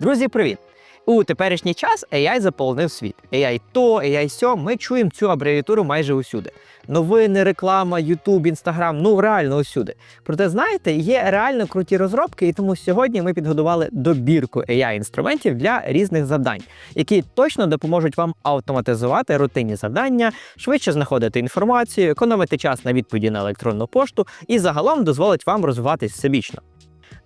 Друзі, привіт! У теперішній час AI заполонив світ. AI то, AI сьо. Ми чуємо цю абревіатуру майже усюди. Новини, реклама, YouTube, Instagram, ну реально усюди. Проте, знаєте, є реально круті розробки, і тому сьогодні ми підготували добірку AI інструментів для різних завдань, які точно допоможуть вам автоматизувати рутинні завдання, швидше знаходити інформацію, економити час на відповіді на електронну пошту і загалом дозволить вам розвиватись всебічно.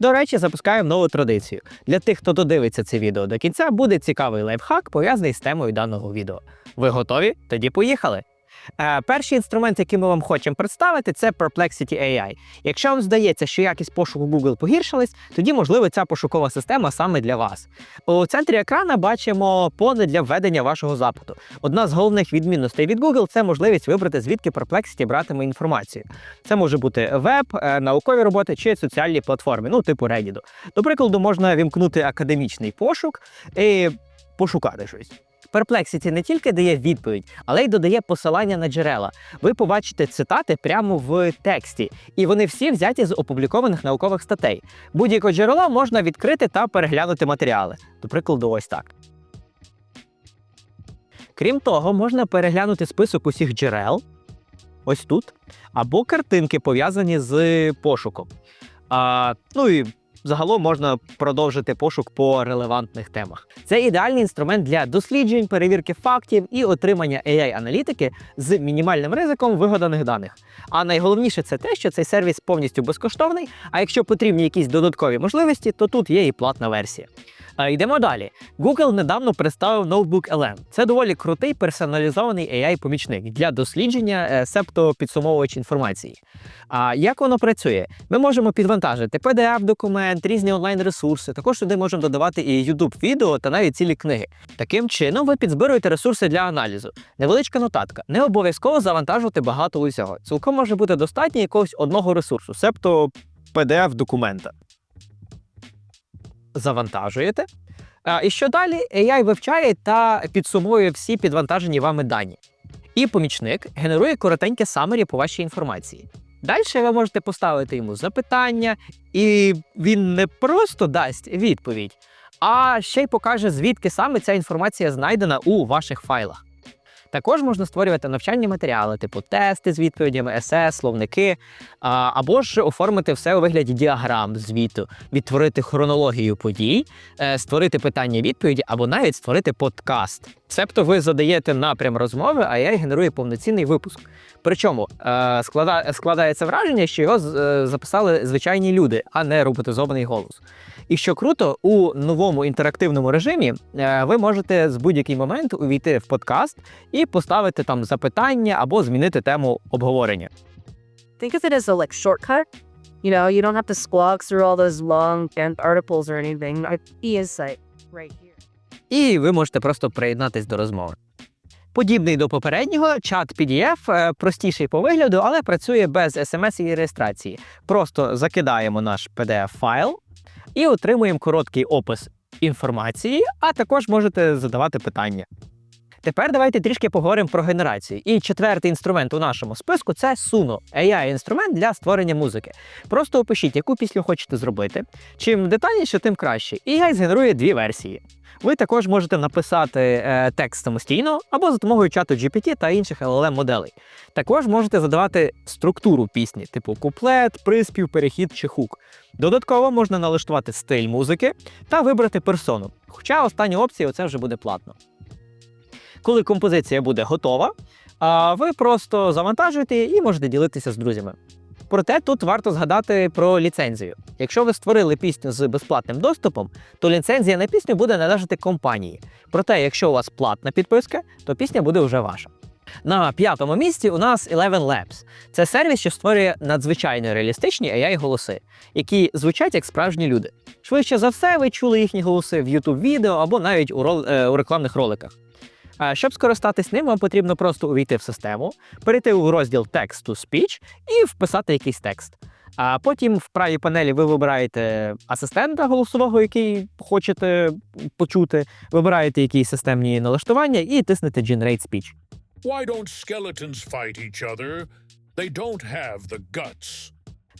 До речі, запускаємо нову традицію. Для тих, хто додивиться це відео до кінця, буде цікавий лайфхак, пов'язаний з темою даного відео. Ви готові? Тоді поїхали! Е, перший інструмент, який ми вам хочемо представити, це Perplexity AI. Якщо вам здається, що якість пошуку Google погіршилась, тоді можливо ця пошукова система саме для вас. У центрі екрана бачимо поле для введення вашого запиту. Одна з головних відмінностей від Google це можливість вибрати, звідки Perplexity братиме інформацію. Це може бути веб, е, наукові роботи чи соціальні платформи, ну типу Reddit. До прикладу, можна вімкнути академічний пошук і пошукати щось. Perplexity не тільки дає відповідь, але й додає посилання на джерела. Ви побачите цитати прямо в тексті, і вони всі взяті з опублікованих наукових статей. Будь-яке джерело можна відкрити та переглянути матеріали. До прикладу, ось так. Крім того, можна переглянути список усіх джерел, ось тут, або картинки, пов'язані з пошуком. А, ну і загалом можна продовжити пошук по релевантних темах. Це ідеальний інструмент для досліджень, перевірки фактів і отримання AI-аналітики з мінімальним ризиком вигаданих даних. А найголовніше це те, що цей сервіс повністю безкоштовний. А якщо потрібні якісь додаткові можливості, то тут є і платна версія. А, Йдемо далі. Google недавно представив ноутбук LM. Це доволі крутий персоналізований AI-помічник для дослідження, е, себто підсумовувач інформації. А як воно працює? Ми можемо підвантажити PDF-документ, різні онлайн-ресурси. Також туди можемо додавати і YouTube-відео та навіть цілі книги. Таким чином, ви підзбируєте ресурси для аналізу. Невеличка нотатка. Не обов'язково завантажувати багато усього. Цілком може бути достатньо якогось одного ресурсу, себто PDF-документа. Завантажуєте. І що далі? AI вивчає та підсумує всі підвантажені вами дані. І помічник генерує коротеньке самері по вашій інформації. Далі ви можете поставити йому запитання, і він не просто дасть відповідь, а ще й покаже, звідки саме ця інформація знайдена у ваших файлах. Також можна створювати навчальні матеріали, типу тести з відповідями, есе, словники, або ж оформити все у вигляді діаграм звіту, відтворити хронологію подій, е, створити питання-відповіді або навіть створити подкаст. Себто ви задаєте напрям розмови, а я генерує повноцінний випуск. Причому е, складається враження, що його е, записали звичайні люди, а не роботизований голос. І що круто, у новому інтерактивному режимі ви можете з будь-який момент увійти в подкаст і поставити там запитання або змінити тему обговорення. think of it as a like shortcut. You know, you don't have to squawk through all those long articles or anything. I he is like right here. І ви можете просто приєднатись до розмови. Подібний до попереднього, чат PDF е, простіший по вигляду, але працює без SMS і реєстрації. Просто закидаємо наш PDF-файл і отримуємо короткий опис інформації, а також можете задавати питання. Тепер давайте трішки поговоримо про генерацію. І четвертий інструмент у нашому списку це Suno, AI-інструмент для створення музики. Просто опишіть, яку пісню хочете зробити. Чим детальніше, тим краще. І AI згенерує дві версії. Ви також можете написати е, текст самостійно або за допомогою чату GPT та інших LLM-моделей. Також можете задавати структуру пісні, типу куплет, приспів, перехід чи хук. Додатково можна налаштувати стиль музики та вибрати персону. Хоча остання опція це вже буде платно. Коли композиція буде готова, ви просто завантажуєте її і можете ділитися з друзями. Проте тут варто згадати про ліцензію. Якщо ви створили пісню з безплатним доступом, то ліцензія на пісню буде належати компанії. Проте, якщо у вас платна підписка, то пісня буде вже ваша. На п'ятому місці у нас Eleven Labs. Це сервіс, що створює надзвичайно реалістичні AI-голоси, які звучать як справжні люди. Швидше за все, ви чули їхні голоси в youtube відео або навіть у, рол... е, у рекламних роликах. Щоб скористатись ним, вам потрібно просто увійти в систему, перейти у розділ Text to Speech і вписати якийсь текст. А потім в правій панелі ви вибираєте асистента голосового, який хочете почути, вибираєте якісь системні налаштування і тиснете Generate Speech. Why don't skeletons fight each other? They don't have the guts.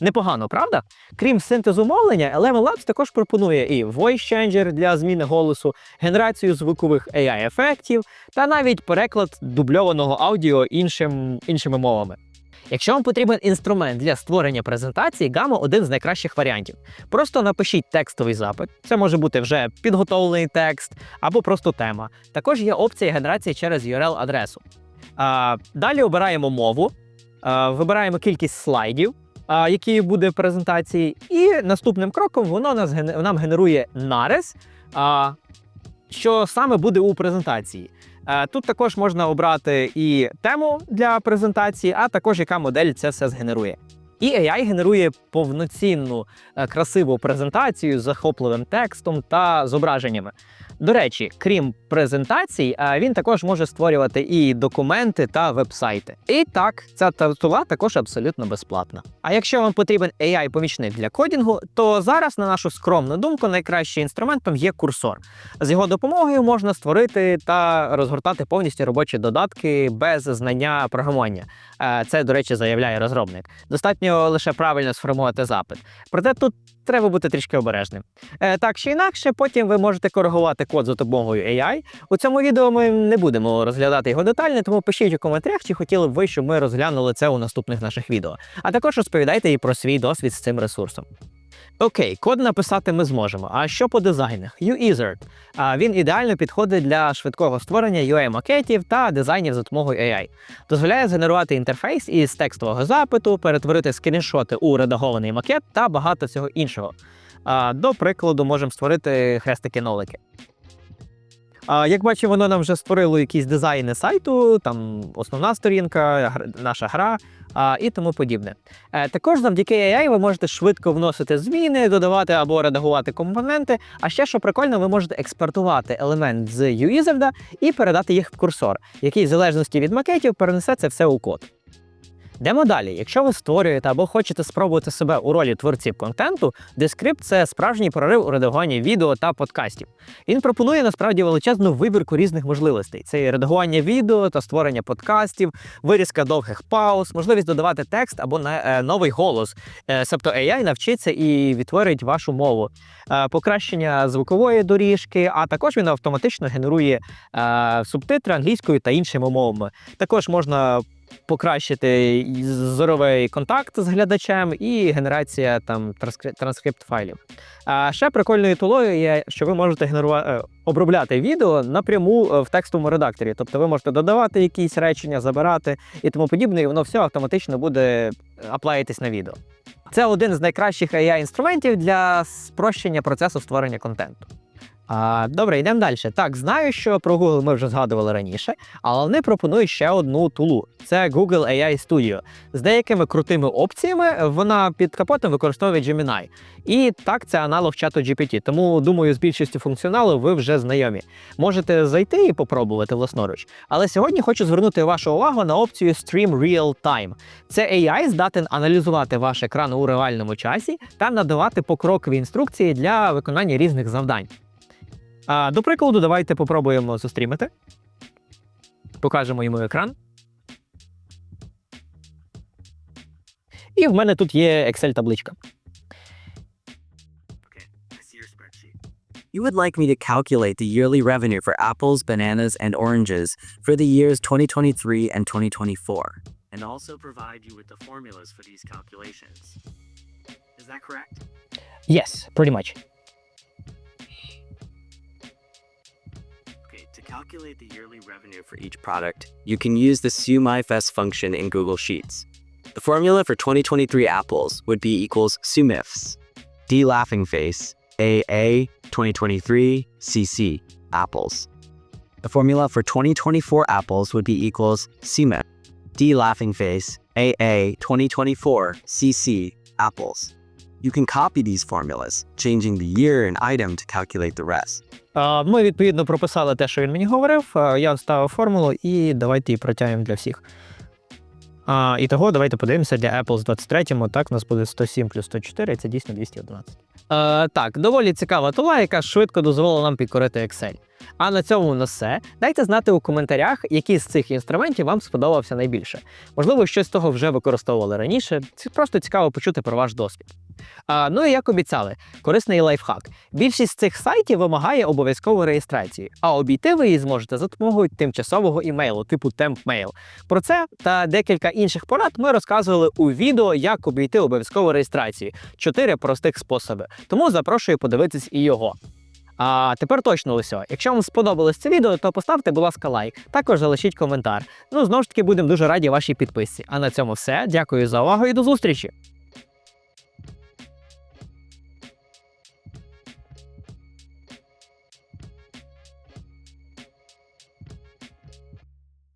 Непогано, правда? Крім синтезу мовлення, Eleven Labs також пропонує і voice changer для зміни голосу, генерацію звукових AI-ефектів та навіть переклад дубльованого аудіо іншим, іншими мовами. Якщо вам потрібен інструмент для створення презентації, Gamma один з найкращих варіантів. Просто напишіть текстовий запит. Це може бути вже підготовлений текст або просто тема. Також є опція генерації через URL-адресу. Далі обираємо мову, а, вибираємо кількість слайдів, які буде в презентації, і наступним кроком воно нас нам генерує нарис, що саме буде у презентації. Тут також можна обрати і тему для презентації, а також яка модель це все згенерує. І AI генерує повноцінну е, красиву презентацію з захопливим текстом та зображеннями. До речі, крім презентацій, він також може створювати і документи та вебсайти. І так, ця тула також абсолютно безплатна. А якщо вам потрібен AI-помічник для кодінгу, то зараз, на нашу скромну думку, найкращим інструментом є курсор. З його допомогою можна створити та розгортати повністю робочі додатки без знання програмування. Е, Це, до речі, заявляє розробник. Достатньо лише правильно сформувати запит. Проте тут треба бути трішки обережним. Е, Так чи інакше, потім ви можете коригувати код за допомогою AI. У цьому відео ми не будемо розглядати його детально, тому пишіть у коментарях, чи хотіли б ви, щоб ми розглянули це у наступних наших відео. А також розповідайте і про свій досвід з цим ресурсом. Окей, код написати ми зможемо. А що по дизайнах? А він ідеально підходить для швидкого створення UI-макетів та дизайнів за допомогою AI. Дозволяє згенерувати інтерфейс із текстового запиту, перетворити скріншоти у редагований макет та багато всього іншого. До прикладу, можемо створити хрестики-нолики. Як бачимо, воно нам вже створило якісь дизайни сайту, там основна сторінка, наша гра і тому подібне. Е, також завдяки AI ви можете швидко вносити зміни, додавати або редагувати компоненти. А ще що прикольно, ви можете експортувати елемент з UEzerd і передати їх в курсор, який в залежності від макетів перенесе це все у код. Йдемо далі. Якщо ви створюєте або хочете спробувати себе у ролі творців контенту, Descript – це справжній прорив у редагуванні відео та подкастів. Він пропонує насправді величезну вибірку різних можливостей: це і редагування відео та створення подкастів, вирізка довгих пауз, можливість додавати текст або на, е, новий голос. Е, тобто AI навчиться і відтворить вашу мову, Е, покращення звукової доріжки, а також він автоматично генерує субтитри англійською та іншими мовами. Також можна покращити зоровий контакт з глядачем і генерація там транскрипт файлів. А ще прикольною тулою є, що ви можете генерувати обробляти відео напряму е, в текстовому редакторі. Тобто ви можете додавати якісь речення, забирати і тому подібне, і воно все автоматично буде аплаїтись на відео. Це один з найкращих AI-інструментів для спрощення процесу створення контенту. А, добре, йдемо далі. Так, знаю, що про Google ми вже згадували раніше, але вони пропонують ще одну тулу. Це Google AI Studio. З деякими крутими опціями вона під капотом використовує Gemini. І так, це аналог чату GPT. Тому думаю, з більшістю функціоналу ви вже знайомі. Можете зайти і попробувати власноруч. Але сьогодні хочу звернути вашу увагу на опцію Stream Real Time. Це AI здатен аналізувати ваш екран у реальному часі та надавати покрокові інструкції для виконання різних завдань. А, до прикладу, давайте попробуємо зустрімити. Покажемо йому екран. І в мене тут є Excel-табличка. I see your spreadsheet. You would like me to calculate the yearly revenue for apples, bananas, and oranges for the years 2023 and 2024, and also provide you with the formulas for these calculations. Is that correct? Yes, pretty much. Revenue for each product, you can use the SumIFS function in Google Sheets. The formula for 2023 apples would be equals SUMIFS. D laughing face, AA 2023 CC apples. The formula for 2024 apples would be equals CMIF. D laughing face, AA 2024 CC apples. You can copy these formulas, changing the year and item to calculate the rest. Ми відповідно прописали те, що він мені говорив. Я вставив формулу і давайте її протягнемо для всіх. І того давайте подивимося для Apple з 23-му. Так, у нас буде 107 плюс 104, це дійсно 211. Е, так, доволі цікава тула, яка швидко дозволила нам підкорити Excel. А на цьому у нас все. Дайте знати у коментарях, які з цих інструментів вам сподобався найбільше. Можливо, щось з того вже використовували раніше. Це просто цікаво почути про ваш досвід. А, ну і як обіцяли, корисний лайфхак. Більшість цих сайтів вимагає обов'язкової реєстрації, а обійти ви її зможете за допомогою тимчасового імейлу, типу TempMail. Про це та декілька інших порад ми розказували у відео, як обійти обов'язкову реєстрацію. Чотири простих способи. Тому запрошую подивитись і його. А тепер точно усе. Якщо вам сподобалось це відео, то поставте, будь ласка, лайк. Також залишіть коментар. Ну знову ж таки будемо дуже раді вашій підписці. А на цьому все. Дякую за увагу і до зустрічі!